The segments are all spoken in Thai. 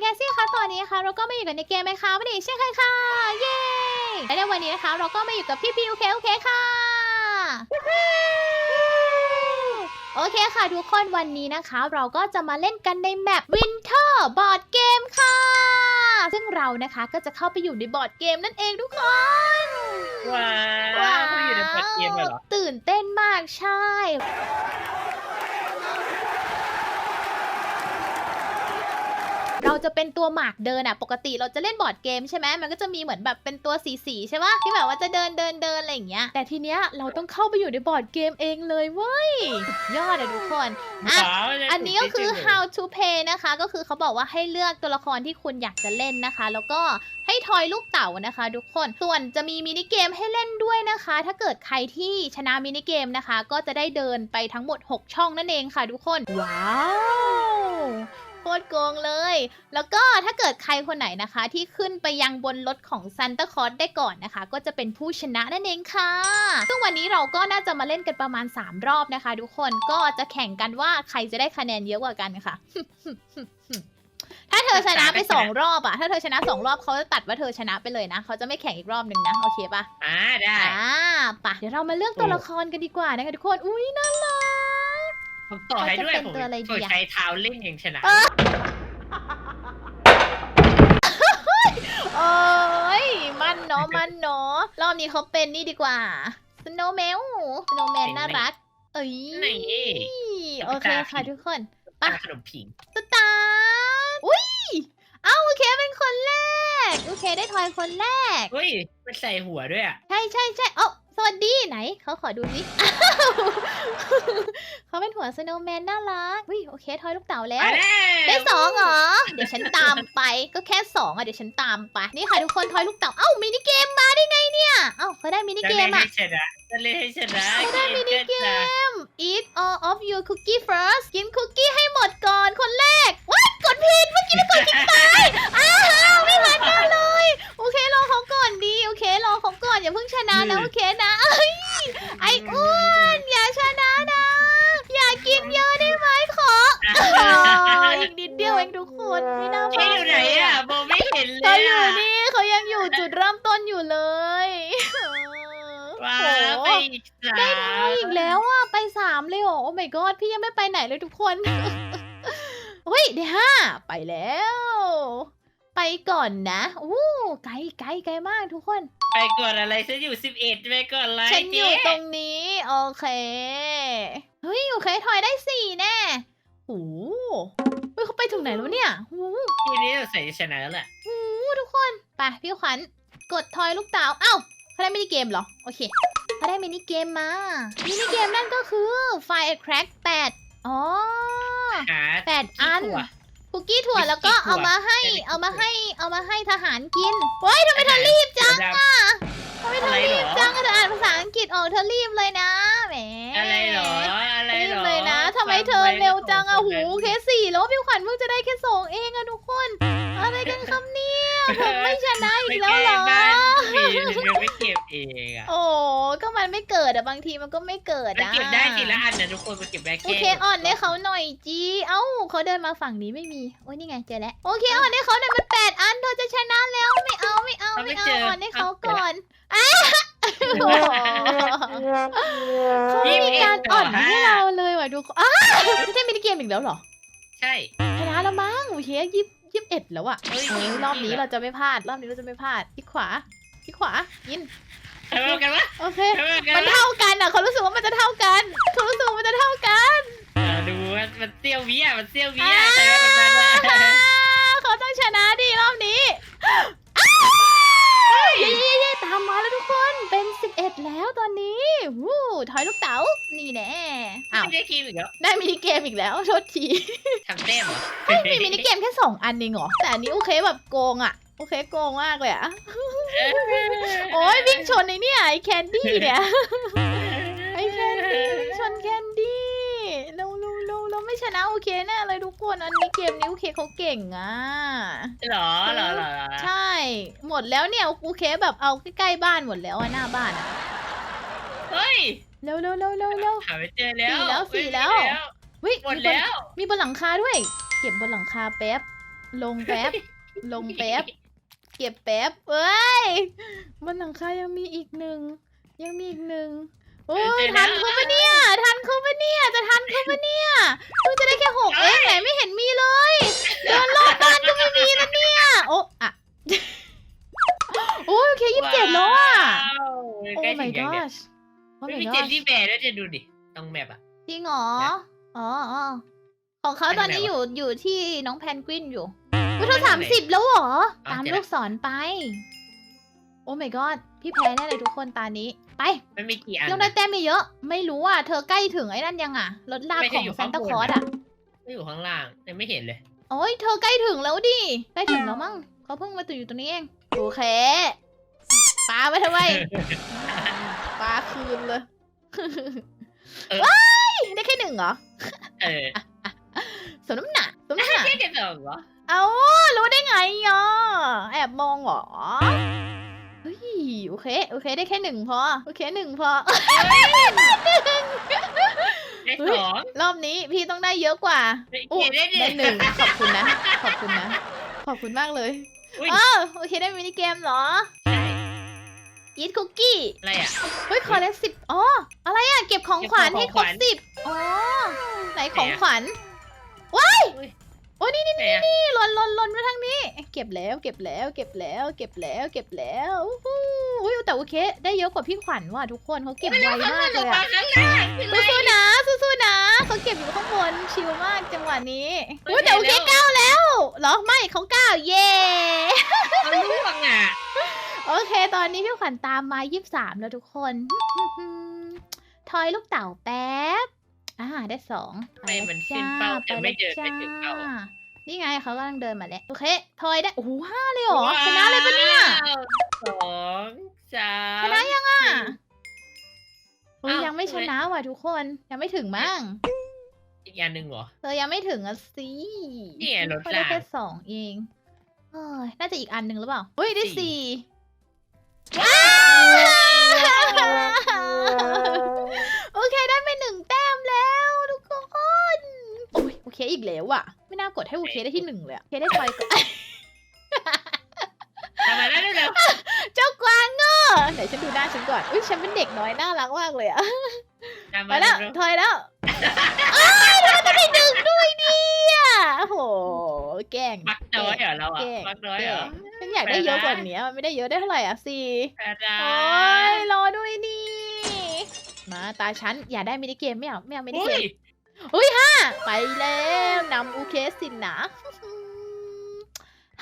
แคสซี่คะตอนนี้นะคะเราก็มาอยู่กันในเกมไหมคะวันนี้เช่นเคยค่ะเย้และในวันนี้นะคะเราก็มาอยู่กับพี่พีโอเคโอเคค่ะ โอเคค่ะ ทุกคนวันนี้นะคะ เราก็จะมาเล่นกันในแมป Winter Board Game ค่ะ ซึ่งเรานะคะก็จะเข้าไปอยู่ในบอร์ดเกมนั่นเองทุกคนว้าวเขาอยู่ในเปิดเกมเลยเหรอตื่นเต้นมากใช่ เรา จะเป็นตัวหมากเดินอะปกติเราจะเล่นบอร์ดเกมใช่ไหมมันก็จะมีเหมือนแบบเป็นตัวสีสีๆใช่ปะที่แบบว่าจะเดินเดินเดินอะไรอย่างเงี้ยแต่ทีเนี้ยเราต้องเข้าไปอยู่ในบอร์ดเกมเองเลยเว้ยสุดยอดอะทุกคนอะว้าวอันนี้ก็คือ how to play นะคะ ก็คือเขาบอกว่าให้เลือกตัวละครที่คุณอยากจะเล่นนะคะ แล้วก็ให้ทอยลูกเต่านะคะ ทุกคนส่วนจะมีมินิเกมให้เล่นด้วยนะคะ ถ้าเกิดใครที่ชนะมินิเกมนะคะ ก็จะได้เดินไปทั้งหมด 6 ช่องนั่นเองค่ะทุกคน ว้าว โคตรโกงเลย แล้วก็ถ้าเกิดใครคนไหนนะคะ ที่ขึ้นไปยังบนรถของซันตาคลอสได้ก่อนนะคะ ก็จะเป็นผู้ชนะนั่นเองค่ะ ซึ่งวันนี้เราก็น่าจะมาเล่นกันประมาณ 3 รอบนะคะ ทุกคนก็จะแข่งกันว่าใครจะได้คะแนนเยอะกว่ากันค่ะ ถ้าเธอชนะไปสองรอบอะถ้าเธอชนะสองรอบเขาจะตัดว่าเธอชนะไปเลยนะเขาจะไม่แข่งอีกรอบหนึ่งนะโอเคปะอ่าได้อ่าปะเดี๋ยวเรามาเลือกตัวละครกันดีกว่านะคะทุกคนอุ้ยน่ารัก ผมต่อให้ด้วยเขาจะเป็นผมตัวอะไรดีผมอะใช้เท้าเล่นอย่างชนะเออโอ้ยมันเนาะมันเนาะรอบนี้เขาเป็นนี่ดีกว่าสโนว์แมวสโนว์แมนน่ารัก เอ้ยนี่โอเคค่ะทุกคนตาปะขนมผิงสตาร์ทอุ้ยเอ้าโอเคเป็นคนแรก โอเคได้ทอยคนแรกเฮ้ยมันใส่หัวด้วยอะ ใช่ใช่ใช่เอ้า สวัสดีไหนเขาขอดูสิอ้าวเขาเป็นหัวสโนว์แมนน่ารักอุ้ยโอเคทอยลูกเต๋าแล้วไปแล้ว ได้สองเหรอ เดี๋ยวฉันตามไป ก็แค่สองอะเดี๋ยวฉันตามไป นี่ค่ะทุกคนทอยลูกเต๋า เอ้ามินิเกมมาได้ไงเนี่ย เอ้าเขาได้มินิจะเกเล่มนให้อะชนะจะเล่นให้ชนะเขาได้มินิเกจะม eat all of your cookie first กินคุกกี้ให้หมดก่อนคนแรกว้าย กดผิดเมื่อกี้เรากดคลิกตายอ้าวไม่ทันแน่เลย โอเครอเขาก่อนดีโอเครอเขาก่อนอย่าเพิ่งชนะนะโอเคนะเอ้ยไอ้อ้วนอย่าชนะนะ อย่ากินเยอะได้ไหมขออ๋ออีกนิดเดียวเองทุกคนไม่น่าพเอ๊ะลาอดยู่ไหนอะมองไม่เห็นเลเขายอยู่อะนี่เขายังอยู่จุดเริ่มต้นอยู่เลยว้าโอ้วโหไปอีกสาได้ทอยมอีกแล้วอะ ไปสามเลยเหรอโอ้ my god พี่ยังไม่ไปไหนเลยทุกคน เฮ้ยได้ห้าไปแล้ว ไปก่อนนะอู้ไกลไกลไกลมากทุกคน ไปก่อนอะไรฉันอยู่สิบเอ็ดไปก่อนอะไรฉันอยู่เจ๊ตรงนี้โอเค เฮ้ยโอเคทอยได้สี่แน่โอ้โหเฮ้ยเขาไปถึงไหนแล้วเนี่ยโอ้โหทีนี้เราใส่ชนะแล้วแหละโอ้โหทุกคนไปพี่ขวัญกดทอยลูกเต๋าเอ้าเขาได้มินิเกมเหรอ โอเคเขาได้มินิเกมมา มินิเกมนั่นก็คือ Fire Crack 8อ๋อ หาแปดอันถั่ว คุกกี้ถั่วบิสกิตแล้วก็ถั่วเอามาให้ใช่บิสกิตเอามาให้เอามาให้ทหารกินเฮ้ยทำไมเธอรีบจังดอะทำไมเธออะไรเหรรีอบจังอะเธออ่านภาษาอังกฤษออกเธอรีบเลยนะแหมอะไรเหรออะไรรีเหบรอเลยนะทำไมเธอเร็วจังอะหูเคสสี่แล้วพี่ขวัญเพิ่งจะได้แค่สองเองอะทุกคน อะไรกันครับเนี่ย ผมไม่ชนะอีกแล้วเหรอ ไม่แกล้งบ้านสิยังไม่เก็บเองอะโอ้ก็มันไม่เกิดอะบางทีมันก็ไม่เกิดมันอะเก็บได้ทีละอันนะทุกคนมันเก็บได้โอแค่เคอ่อนให้เขาหน่อยจีเอ้าเขาเดินมาฝั่งนี้ไม่มีโอ้ยนี่ไงเจอแล้วโอเคอ่อนให้เขาหน่อยมันแปดอันเธอจะชนะแล้วไม่เอาไม่เอาไม่เอาอ่อนให้เขาก่อนอะโอ้โหเขาไม่มีการอ่อนให้เราเลยว่ะทุกคนอ้าวไม่ได้มินิเกมอีกแล้วเหรอ ใช่ชนะแล้วมั้งโอเคยิบ ยิบเอ็ดแล้วอะเฮ้ย เฮ้ยรอบนี้เราจะไม่พลาด รอบนี้เราจะไม่พลาดที่ขวาที่ขวายินทำไมกันวะโอเคทำไมกัมันนวะเท่ากันอะเขารู้สึกว่ามันจะเท่ากันเขารู้สึกว่ามันจะเท่ากันอ่าดูว่ามันเซี่ยววิอะมันเซี่ยววิอะใช่ไหมมันนั้นวะเขาต้องชนะดิรอบนี้อ้าว เย้เย้เย้ตามมาแล้วทุกคนเป็น 11 แล้วตอนนี้วู้ถอยลูกเต๋านี่แน่อ้าวไม่ได้กินอีกแล้วได้มินิเกมอีกแล้วโทษทีทำเต้มเหรอเฮ้มีมินิเกมแค่ 2 อันเองเหรอแต่อันนี้โอเคแบบโกงอะโอเคโกงมากเลยอะโอ้ยวิ่งชนไอ้เนี่ยไอ้แคนดี้เนี่ยไอ้แคนดี้วิ่งชนแคนดี้ ไม่ชนะโอเคแน่เลยทุกคนอันนี้เกมนี้โอเคเขาเก่งอะเหรอเหรอเหรอเหรอใช่ หมดแล้วเนี่ยโอเคแบบเอาใกล้ๆบ้านหมดแล้วอะหน้าบ้านอะเฮ้ยเร็วเร็วเร็วเร็วเร็ว หาไม่เจอแล้วสี่แล้วสี่แล้ววิหมดมีบนแล้ว มีบนหลังคาด้วย เก็บบนหลังคาแป๊บ ลงแป๊บ ลงแป๊บ เก็บแป๊บเอ้ย บนหลังคายังมีอีกหนึ่งยังมีอีกหนึ่ง โอ้ยทันเขาปะเนี่ย ทันเขาปะเนี่ย จะทันเขาปะเนี่ยเพิ่งจะได้แค่หกเองไหนไม่เห็นมีเลยเดินรอบบ้านก็ไม่มีนะเนี่ยโอ้อะโอ้ยโอเคยี่สิบเจ็ดแล้วอะว้าวโอ้ใกล้ my ถึงยังเนี่ย gosh โอ้ไม่ my มีเจน gosh ที่แบร์ด้วยจะดูดิตรงแมปอะ จริงเหรอเนี่ยอ๋ออ๋อของเขาไปตทาองนไหนนี้วะอยู่อยู่ที่น้องแพนกวินอยู่ไปอุ้ยเธอทาสางมไหนสิบแล้วเหรออะตามเจอละลูกศรไป โอ้ my god พี่แพ้แน่เลยทุกคนตานี้ ไปมันมีกี่อันต้องได้แต้มไม่เยอะ ไม่รู้อะ เธอใกล้ถึงไอ้นั่นยังอะ รถลากไม่ขใช่องอยู่ซาข้างนตาบนคลอสอะอะ ไม่อยู่ข้างล่างยังไม่เห็นเลย โอ้ยเธอใกล้ถึงแล้วดิ ใกล้ถึงแล้วมั้งเขาเพิ่งมาตื่นอยู่ตรงนี้เอง โอเคปาไปทำไมปาคืนเลยเออว้ายได้แค่หนึ่งเหรอ เออสมน้ำหนักสมน้ำหนักแค่เจ็ดสองเหรอ เอารู้ได้ไงอะแอบมองเหรอเฮ้ย โอเค โอเค ได้แค่หนึ่งพอ โอเคหนึ่งพอได้เฮ้สยองรอบนี้พี่ต้องได้เยอะกว่าได้โอ้เจ็ดได้ได้หนึ่งขอบคุณนะ ขอบคุณนะ ขอบคุณมากเลยอุ้ยอ้าวโอเคได้มินิเกมเหรอใช่ยีดคุกกี้ อะไรอะ เฮ้ยขอเลขสิบอ๋อ อะไรอะ เก็บของขวัญเก็บของให้ครบขวัญสิบอ๋อ ไหนของไหนอะขวัญ ว้ายอุ้ยโอ้นี่นี่ไหนอะนี่หล่นหล่นหล่นมาทางนี้ เก็บแล้วเก็บแล้วเก็บแล้วเก็บแล้วเก็บแล้วอู้หูอุ้ยแต่โอเคได้เยอะกว่าพี่ขวัญว่ะทุกคนเขาเก็บไวมากเลยอะข้างล่างคืออะไรสู้ๆนะสู้ๆนะเขาเก็บอยู่ข้างบนชิลมากจังหวะนี้เฮ้ยอุ้ยแต่โอเคได้แล้วเก้าแล้วเหรอไม่เขาเก้าเย่มันร่วงอะโอเค ตอนนี้พี่ขวัญตามมายี่สิบสามแล้วทุกคนทอยลูกเต่าแป๊บอ่าได้สองทำไมมันขึ้นเป้าแต่ไม่เดินไปถึงเป้าจ้ นี่ไงเขากำลังเดินมาแล้วโอเคทอยได้โอ้โหห้าเลยเหรอชนะเลยปะเนี่ยว้าวสองสามชนะยังอะเฮ้ยอ้าวยังไม่ชนะว่ะทุกคนยังไม่ถึงมั้งอีกอย่างหนึ่งเหรอเธอยังไม่ถึงอะสินี่ไงรถเขาได้รางแค่สองเองเอ้ยน่าจะอีกอันหนึ่งหรือเปล่าเฮ้ยได้สี่สี่ว้าวโอเคได้ไปหนึ่งแต้มแล้วทุกคนโอ้ยโอเคอีกแล้วอะ ไม่น่ากดให้โอเคได้ที่หนึ่งเลยอะโอเคได้ทอยก่อน ทำไมได้เร็วเจ้ากวางเงอไหนฉันดูหน้าฉันก่อน อุ้ยฉันเป็นเด็กน้อยน่ารักมากเลยอะๆทำไปมาแล้วเร็วถอยแล้วอ้าวเราจะได้ดึงด้วยเนี่ยโอ้โห แกล้ง ๆมักน้อยเหรอเราอะแกล้งมักน้อยแกเหรล้องฉันอยากได้เยอะกว่านี้มันไม่ได้เยอะได้เท่าไหร่อะสี่อะไรโอ้ยรอด้วยดิมาตาฉัน อย่าได้มินิเกมไม่เอาไม่เอามินิอุ้เกยม อุ้ยห้าไปแล้วนำอูเคสสินนะ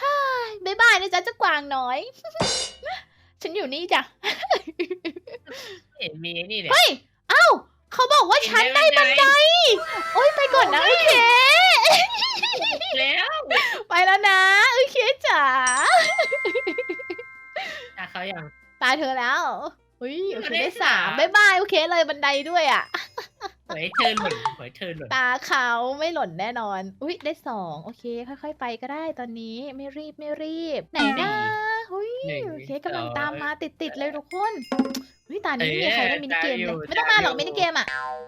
ฮ่ายบายบายนะจ๊ะเจ้ากวางน้อย ฉันอยู่นี่จ้ะ เห็นมีไอ้นี่เนี่ย เฮ้ย เอ้า เขาบอกว่าฉันได้บันได โอ้ยไปก่อนนะโอเค แล้วไปแล้วนะโอเคจ๋าตาเขาอย่างตาเธอแล้วอุ้ยโอเคได้ได้สามสามบายบายโอเคเลยบันไดด้วยอะ หวยเธอหล่นหวยเธอหล่นตาเขาไม่หล่นแน่นอน อุ้ยได้สองโอเค ค่อยๆ ไปก็ได้ตอนนี้ไม่รีบไม่รีบ ไหนนะอุ้ยหนึ่งโอเคกำลังสองตามมาติดๆเลยทุกคนอุ้ยตอนนี้ไม่มีใครได้มินิเกมเลยได้อยู่ไม่ต้องมาหรอกได้อยู่มินิเกมอะ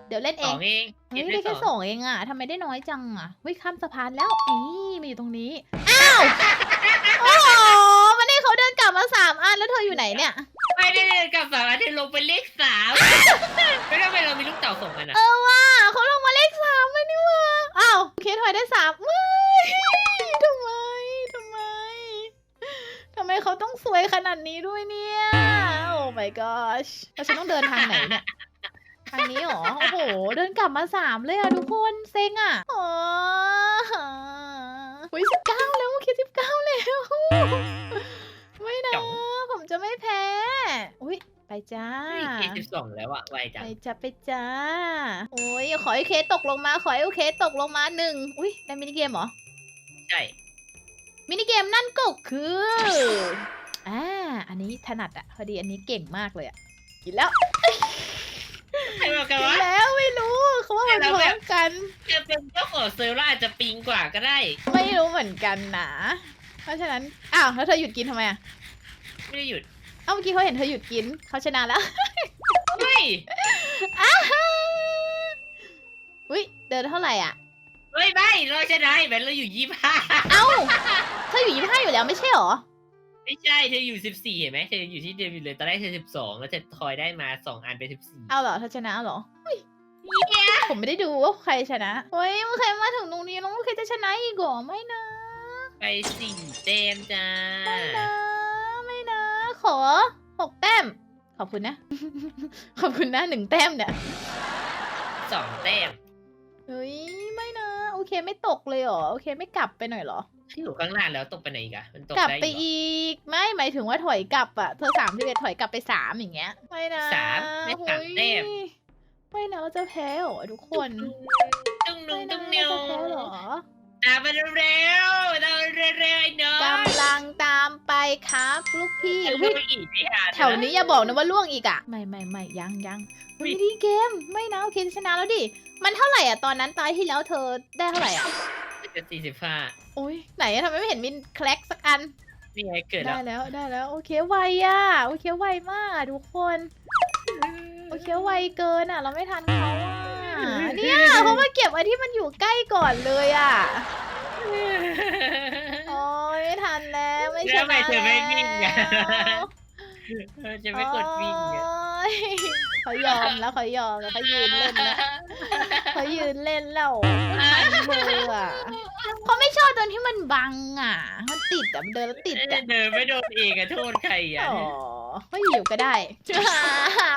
เดี๋ยวเล่นสเอองงเองเฮ้ยคิได้แค่สสององเองอะทำไมได้น้อยจังอะเฮ้ยข้ามสะพานแล้วนี่มาอยู่ตรงนี้อ้าวโอ้โหมันให้เขาเดินกลับมาสามอันแล้วเธออยู่ไหนเนี่ย ไม่ได้เลยกลับสามอันที่ลงเป็นเลขสามไม่ได้ไปเรามีลูกเต่าส่งกันอะเออว่าเขาลงมาเลขสามเลยนี่หว่าอ้าวโอเคถอยได้สามไม่ทำไมทำไมทำไมเขาต้องสวยขนาดนี้ด้วยเนี่ยโอ้ my gosh แล้วฉันต้องเดินทางไหนเนี่ยทางนี้เหรอโอ้โห เดินกลับมาสามเลยอะทุกคนเซ็งอะอ๋ออุ้ยสิบเก้าแล้วโอเคสิบเก้าแล้วไม่นะผมจะไม่แพ้อุ้ยไป จ้าเจ็ดสิบสองแล้วอะไวจังไปจ้าไปจ้า โอ้ยขอให้เคสตกลงมา ขอให้เคสตกลงมาหนึ่งอุ้ยได้มินิเกมเหรอ ใช่มินิเกมนั่นก็คือ อ่า อันนี้ถนัดอะพอดีอันนี้เก่งมากเลยอะกินแล้ว ใครบอกกันกินว่าแล้วไม่รู้เขาว่ามันแต่พเราร้แบอบมกัน จะเป็นเจ้าของเซอร์ล่าอาจจะปิงกว่าก็ได้ ไม่รู้เหมือนกันนะ เพราะฉะนั้น อ้าว แล้วเธอหยุดกินทำไมอะไม่ได้หยุด เอ้าเมื่อกี้เขาเห็นเธอหยุดกินเขาชนะแล้ว เฮ้ยอุ้ยเดินเท่าไหร่อะ เฮ้ยไม่เราชนะแบนเราอยู่ยี่ห้าเอ้าเธออยู่ยี่ห้าอยู่แล้วไม่ใช่หรอ ไม่ใช่เธออยู่สิบสี่เห็นไหมเธออยู่ที่เดิมอยู่เลยตอนแรกเธอสิบสองแล้วเธอทอยได้มาสองอันเป็นสิบสี่เอาเหรอเธอชนะเหรออุ๊ยผมไม่ได้ดูว่าใครชนะเฮ้ยเมื่อใครมาถึงตรงนี้น้องใครจะชนะอีกเหรอไม่นะไปสี่เต็มจ้า ไม่นะไม่นะ ขอหกแต้ม ขอบคุณนะ ขอบคุณนะหนึ่งแต้มเนี่ยสองแต้มเฮ้ยไม่นะ โอเคไม่ตกเลยเหรอโอเคไม่กลับไปหน่อยเหรอที่อยู่ข้างล่างแล้วตกไปไหนอีกอะมันตกกลับได้ไปอีกเหรออีกไม่หมายถึงว่าถอยกลับอะเธอสามสิบเอ็ดถอยกลับไปสามอย่างเงี้ยไม่นะสามไม่สามโอ้ยแต้มไม่นะเราจะแพ้เหรอทุกคนตุ้งไม่นุ่งนะตุ้งเรานิวจะแพ้เหรอ ตามมาเร็วๆตามมาเร็วๆไอ้น้องกำลังตามไปครับ ลูกพี่จะอุ๊ลูยกอีกไม่ทันแถวนี้อย่าบอกนะว่าล่วงอีกอะไม่ไม่ไม่ยังยังอุ๊ยไม่ดีเกม ไม่นะโอเคชนะแล้วดิ มันเท่าไหร่อะตอนนั้นตายที่แล้วเธอได้เท่าไหร่อะ จะสี่สิบห้าโอ้ยไหนอะทำไมไม่เห็นมินแคลกสักอัน นี่ไงเกิดแล้ได้วแล้วได้แล้ว โอเคไวอะโอเคไวมากอะทุกคน โอเคไวเกินอะ เราไม่ทันเขาอะ เนี่ยเขามาเก็บอันที่มันอยู่ใกล้ก่อนเลยอะ โอ้ยไม่ทันแล้วไม่ชแล้วทำไมนะเธอไม่วิ่งอะ แล้วเออจะไม่กดวิ่งอะโอ๊ยเขายอมแล้วเขายอมแล้วเขายืนเล่นแล้วเขายืนเล่นแล้วเธออะเขาไม่ชอบตอนที่มันบังอะ มันติดอะมันเดินแล้วติดอะเดินไม่โดนเองอะโทษใครอะอ๋อ ก็อยู่ก็ได้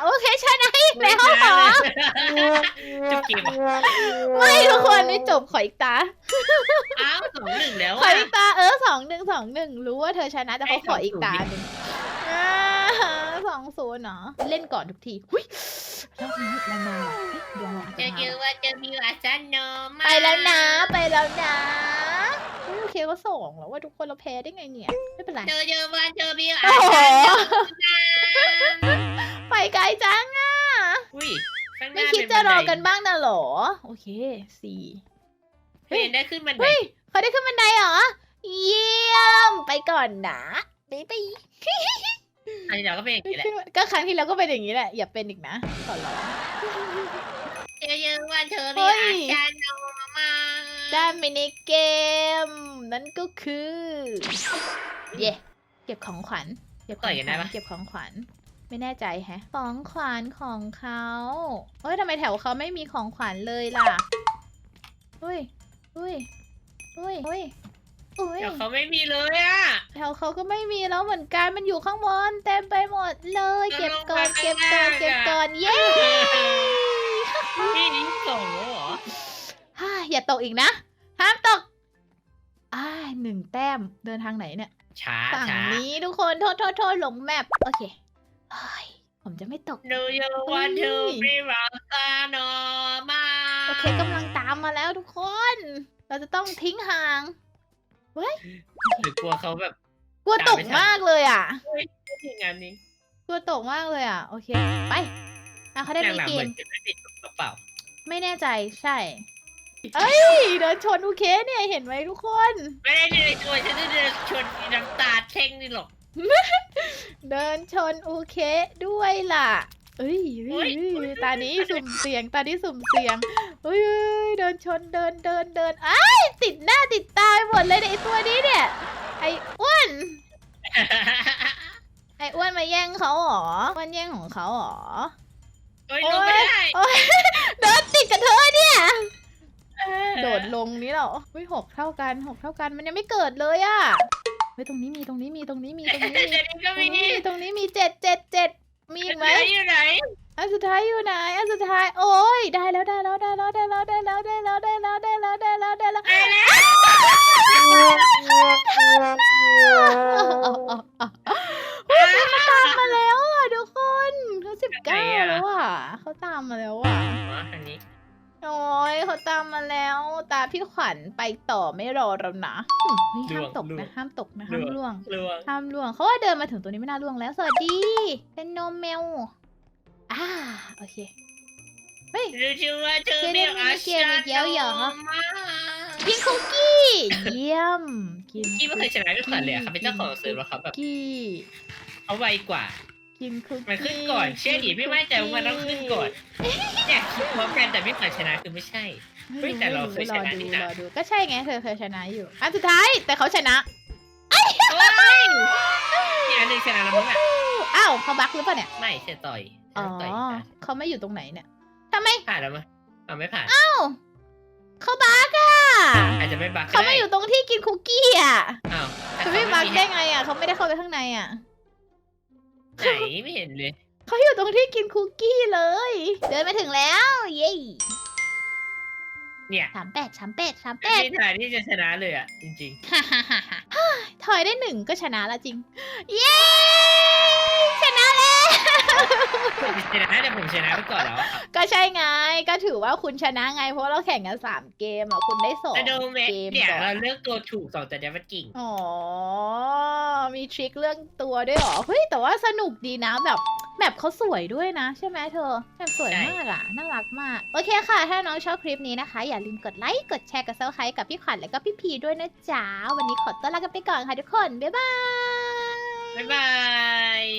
โอเคชนะอีกแล้วเหรอจบเกมอะไม่ทุกคนไม่จบขออีกตาอ้าวสองหนึ่งแล้วขออะอีกตาเออสองหนึ่งสองหนึ่งรู้ว่าเธอชนะแต่เขาขออีกตาหนึ่งอ่าสองศูนย์เนาะเล่นก่อนทุกทีหุยรอบนี้แรงมาว่ะเฮ้ยดวงเราอาจจะจะเจมาอว่าจะมีวาซันโนมาไปแล้วนะ ไปแล้วนะเฮ้ยโอเคก็ส่งแล้วว่าทุกคนเราแพ้ได้ไงเนี่ย ไม่เป็นไร เจอเจอว่าเจอมีวาโอ้โหซันโนมา ไปไกลจังอะ อุ้ยข้างหไม่น้าคิดจะรอกันบ้างนะเหรอ โอเคสี่เห็นได้ขึ้นบันไดเฮ้ยเขาได้ขึ้นบันไดเหรอ เยี่ยม ไปก่อนนะไปไปอันนี้เราก็เป็นอย่างนี้แหละก็ครั้งที่แล้วก็เป็นอย่างนี้แหละ อย่าเป็นอีกนะขอร้องเจอเจอว่าเธอเฮ้มียวาซันโนมาได้มินิเกม นั่นก็คือ เย่เก็บของขวัญ เก็บของขวัญเก็บของขวัญ ไม่แน่ใจแฮะ ของขวัญของเขาเอ้ยทำไมแถวเขาไม่มีของขวัญเลยล่ะเฮ้ยเฮ้ยเฮ้ยเฮ้ยเฮ้ยเดี๋ยวเขาไม่มีเลยอะแถวเขาก็ไม่มีแล้วเหมือนกันมันอยู่ข้างบนเต็มไปหมดเลยจะเก็บลงก่อนไปเก็บก่อนข้างล่างเก็บอะก่อนเย้พี่นี่ส่งแล้วเหรอฮ่าอย่าตกอีกนะห้ามตกอ่าหนึ่งแต้มเดินทางไหนเนี่ยช้าฝั่งช้านี้ทุกคนโทษโทษโทษหลงแมปโอเค เฮ้ยผมจะไม่ตกดูยูวันทูมีวาซันโนมาโอเคกำลังตามมาแล้วทุกคน เราจะต้องทิ้งห่างเว้ยหรือกลัวเขาแบบกลัวตกมากเลยอะที่งานนี้กลัวตกมากเลยอะ โอเค ไปอะเขาได้มีหลังๆเกเหมือมนจะไม่ติดกระเป๋าไม่แน่ใจใช่ เอ้ยเดินชนโอเคเนี่ยเห็นไหมทุกคน ไม่ได้เดินชวนฉันจะเดินชวนอีน้ำตาเท่งนี่หรอก เดินชนโอเคด้วยล่ะเอ้ยเฮ้ยอุ๊ยเฮ้ยตานี้สุ่มเสียงตานี้สุ่มเสียงเฮ้ยเฮ้ยเดินชนเดินเดินเดินอ้ายติดหน้าติดตาไปหมดเลยเนี่ยไอตัวนี้เนี่ย ไออ้วน ไออ้วนมาแย่งเขาเหรออ้วนแย่งของเขาเหรอโอ้ยลงไม่ได้โอ๊ยเดินติดกับเธอเนี่ย โดดลงนี้เหรอเฮ้ยหกเท่ากันหกเท่ากันมันยังไม่เกิดเลยอะ เฮ้ยตรงนี้มีตรงนี้มีตรงนี้มีตรงนี้มีเดี๋ยวนี้ก็ตรงมีนี้มีตรงนี้มีเจ็ดเจ็ดเจ็ดมีอีกไหมอยู่ไหนอันสุดท้ายอยู่ไหนอันสุดท้ายโอ้ยได้แล้วได้แล้วได้แล้วได้แล้วได้แล้วได้แล้วได้แล้วได้แล้วได้แล้วได้แล้วไปแล้วเฮ้ยเขาตามมาแล้วอะทุกคนเขาสิบเก้าแล้วอะเขาตามมาแล้วอะ อ๋ออันนี้ โอ้ยเขาตามมาแล้ว ตาพี่ขวัญไปต่อไม่รอเรานะหึเฮ้ยห้ามตกนะห้ามตกนะห้ามล่วงลวงห้ามล่วงเขาว่าเดินมาถึงตัวนี้ไม่น่าล่วงแล้ว สวัสดี เป็นโนเมลอ่าโอเค เฮ้ยรู้ชื่อว่าเธอเกมมีนี้อาเกมอีกแล้วเหรอมากินคุกกี้ เยี่ยม กินกี้ไม่เคยชนะพี่ขวัญเลยอะเขาเป็นเจ้าของเซิร์ฟแล้วเขาแบบกี้ เขาไวกว่า กินคุกกี้มันขึ้นก่อนเชื่อดิพี่มั่นใจว่ามันต้องขึ้นก่อนเนี่ยคิดพร้อมกันแต่พี่ฝันชนะคือไม่ใช่ เฮ้ยแต่เราเคยชนะรอนี่ดูนะ รอดูก็ใช่ไงเธอเคยชนะอยู่อันสุดท้ายแต่เขาชนะโอ้ยเนี่ยอันหนึ่งชนะแล้วมั้งอะอ้าวเขาบักหรือเปล่าเนี่ยไม่เธอต่อยเธอ๋ออต่อยอะเขาไม่อยู่ตรงไหนเนี่ยทำไมผ่านแล้วมั้ยเอาไม่ผ่านอ้าวเขาบักอะอาจจะไม่บักก็เขาไม่ได้อยู่ตรงที่กินคุกกี้อะอ้าวแต่เขาเขาไม่ไม่บักมีได้ไงอะเขาไม่ได้เข้าไปข้างในอะ ไหนไม่เห็นเลย เขาอยู่ตรงที่กินคุกกี้เลย เดินมาถึงแล้ว เย้เนี่ยสามแปดสามแปดสามแปไม่ดมีทางที่จะชนะเลยอะ จริงฮ่าฮ่าฮ่าฮ่าถอยได้หนึ่งก็ชนะแล้วจริง เย้ชนะแล้ว ๆชนะแต่ผมชนะไปก่อนแล้วอะก็ใช่ไง ก็ถือว่าคุณชนะไง เพราะว่าเราแข่งกันสามเกมอะ คุณได้สองแต่โดแม็กเกมเนี่ยก่อนเราเลือกตัวถูกสองแต่เดียวมันกิ่ง อ๋อ มีทริคเรื่องตัวด้วยเหรอ เฮ้ย แต่ว่าสนุกดีนะแบบแบบเขาสวยด้วยนะ ใช่ไหมเธอแบบสวยมากอะน่ารักมาก โอเคค่ะ ถ้าน้องชอบคลิปนี้นะคะ อย่าลืมกดไลค์ กดแชร์ กดซับสไครต์กับพี่ขวัญและก็พี่พีด้วยนะจ๊ะ วันนี้ขอตัวลากันไปก่อนค่ะทุกคน บ๊ายบาย บ๊ายบาย